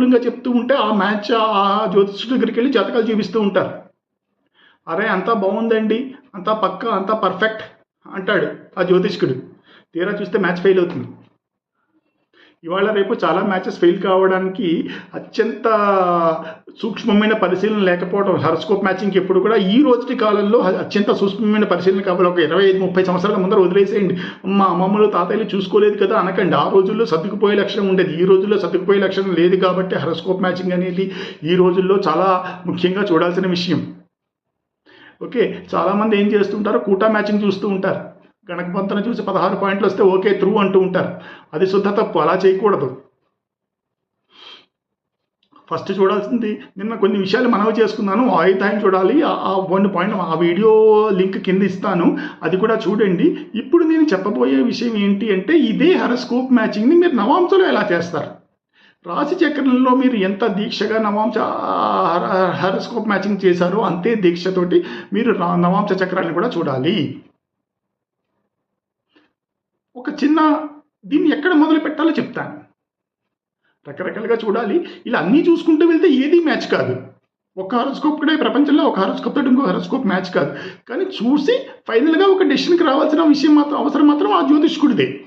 అనుకూలంగా చెప్తూ ఉంటే ఆ మ్యాచ్ ఆ జ్యోతిష్యుడి దగ్గరికి వెళ్ళి జాతకాలు చూపిస్తూ ఉంటారు. అరే అంతా బాగుందండి అంతా పక్క అంతా పర్ఫెక్ట్ అంటాడు ఆ జ్యోతిష్కుడు. తీరా చూస్తే మ్యాచ్ ఫెయిల్ అవుతుంది. ఇవాళ రేపు చాలా మ్యాచెస్ ఫెయిల్ కావడానికి అత్యంత సూక్ష్మమైన పరిశీలన లేకపోవడం హరస్కోప్ మ్యాచింగ్కి ఎప్పుడు కూడా ఈ రోజుటి కాలంలో అత్యంత సూక్ష్మమైన పరిశీలన కావాలి. ఒక ఇరవై ఐదు ముప్పై సంవత్సరాల ముందర వదిలేసేయండి. మా అమ్మమ్మలు తాతయ్యలు చూసుకోలేదు కదా అనకండి. ఆ రోజుల్లో సర్దుకుపోయే లక్షణం ఉండేది. ఈ రోజుల్లో సర్దుకుపోయే లక్షణం లేదు కాబట్టి హరస్కోప్ మ్యాచింగ్ అనేది ఈ రోజుల్లో చాలా ముఖ్యంగా చూడాల్సిన విషయం. ఓకే చాలామంది ఏం చేస్తుంటారో? కూటా మ్యాచింగ్ చూస్తూ ఉంటారు. గణకపంతను చూసి పదహారు పాయింట్లు వస్తే ఓకే త్రూ అంటూ ఉంటారు. అది శుద్ధ తప్పు. అలా చేయకూడదు. ఫస్ట్ చూడాల్సింది నిన్న కొన్ని విషయాలు మనవి చేసుకున్నాను ఆయుధాయం చూడాలి ఆ- వన్ పాయింట్ ఆ వీడియో లింక్ కింద ఇస్తాను అది కూడా చూడండి. ఇప్పుడు నేను చెప్పబోయే విషయం ఏంటి అంటే ఇదే హరస్కోప్ మ్యాచింగ్ని మీరు నవాంశలో ఎలా చేస్తారు? రాశి చక్రంలో మీరు ఎంత దీక్షగా నవాంశ హర- హరస్కోప్ మ్యాచింగ్ చేశారో అంతే దీక్షతోటి మీరు రా- నవాంశ చక్రాన్ని కూడా చూడాలి. ఒక చిన్న దీన్ని ఎక్కడ మొదలు పెట్టాలో చెప్తాను. రకరకాలుగా చూడాలి. ఇలా అన్నీ చూసుకుంటూ వెళ్తే ఏది మ్యాచ్ కాదు. ఒక హారోస్కోప్ కూడా ఈ ప్రపంచంలో ఒక హారోస్కోప్ తోటి ఇంకో హారోస్కోప్ మ్యాచ్ కాదు. కానీ చూసి ఫైనల్గా ఒక డెసిషన్కి రావాల్సిన విషయం మాత్రం అవసరం మాత్రం ఆ జ్యోతిష్కుడిదే.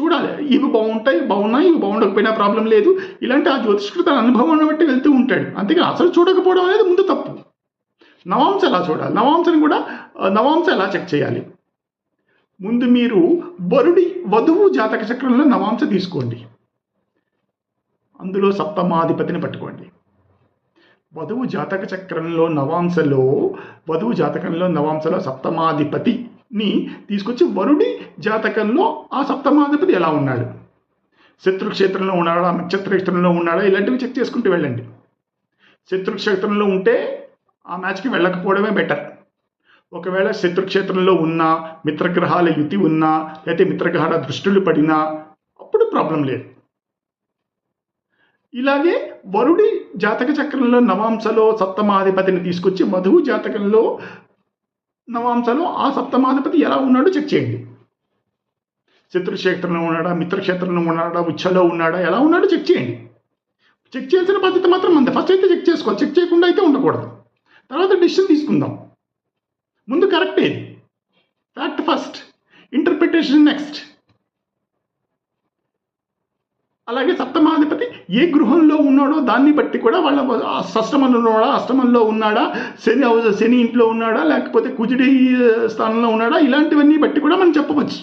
చూడాలి. ఇవి బాగుంటాయి బాగున్నాయి ఇవి బాగుండకపోయినా ప్రాబ్లం లేదు. ఇలాంటి ఆ జ్యోతిష్కుడు తన అనుభవాన్ని బట్టి వెళ్తూ ఉంటాడు. అంతేకాని అసలు చూడకపోవడం అనేది ముందు తప్పు. నవాంశ ఎలా చూడాలి? నవాంశని కూడా నవాంశ ఎలా చెక్ చేయాలి? ముందు మీరు వరుడి వధువు జాతక చక్రంలో నవాంశ తీసుకోండి. అందులో సప్తమాధిపతిని పట్టుకోండి. వధువు జాతక చక్రంలో నవాంశలో వధువు జాతకంలో నవాంశలో సప్తమాధిపతిని తీసుకొచ్చి వరుడి జాతకంలో ఆ సప్తమాధిపతి ఎలా ఉన్నాడు? శత్రుక్షేత్రంలో ఉన్నాడా? నక్షత్రక్షేత్రంలో ఉన్నాడా? ఇలాంటివి చెక్ చేసుకుంటూ వెళ్ళండి. శత్రుక్షేత్రంలో ఉంటే ఆ మ్యాచ్కి వెళ్ళకపోవడమే బెటర్. ఒకవేళ శత్రుక్షేత్రంలో ఉన్నా మిత్రగ్రహాల యుతి ఉన్నా లేకపోతే మిత్రగ్రహాల దృష్టిలు పడినా అప్పుడు ప్రాబ్లం లేదు. ఇలాగే వరుడి జాతక చక్రంలో నవాంశలో సప్తమాధిపతిని తీసుకొచ్చి మధువు జాతకంలో నవాంశలో ఆ సప్తమాధిపతి ఎలా ఉన్నాడో చెక్ చేయండి. శత్రుక్షేత్రంలో ఉన్నాడా మిత్రక్షేత్రంలో ఉన్నాడా ఉచ్చలో ఉన్నాడా ఎలా ఉన్నాడో చెక్ చేయండి. చెక్ చేయాల్సిన బాధ్యత మాత్రం అంతే. ఫస్ట్ అయితే చెక్ చేసుకోవాలి. చెక్ చేయకుండా అయితే ఉండకూడదు. తర్వాత డిసిషన్ తీసుకుందాం. ముందు కరెక్ట్ ఏది? Fact first. Interpretation next. అలాగే సప్తమాధిపతి ఏ గృహంలో ఉన్నాడో దాన్ని బట్టి కూడా వాళ్ళ షష్టమంలో ఉన్నాడా అష్టమంలో ఉన్నాడా శని హౌస్ శని ఇంట్లో ఉన్నాడా లేకపోతే కుజుడి స్థానంలో ఉన్నాడా ఇలాంటివన్నీ బట్టి కూడా మనం చెప్పవచ్చు.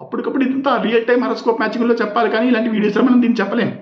అప్పటికప్పుడు ఇదంతా రియల్ టైం హరస్కోప్ మ్యాచింగ్లో చెప్పాలి కానీ ఇలాంటి వీడియోస్లో మనం దీన్ని చెప్పలేము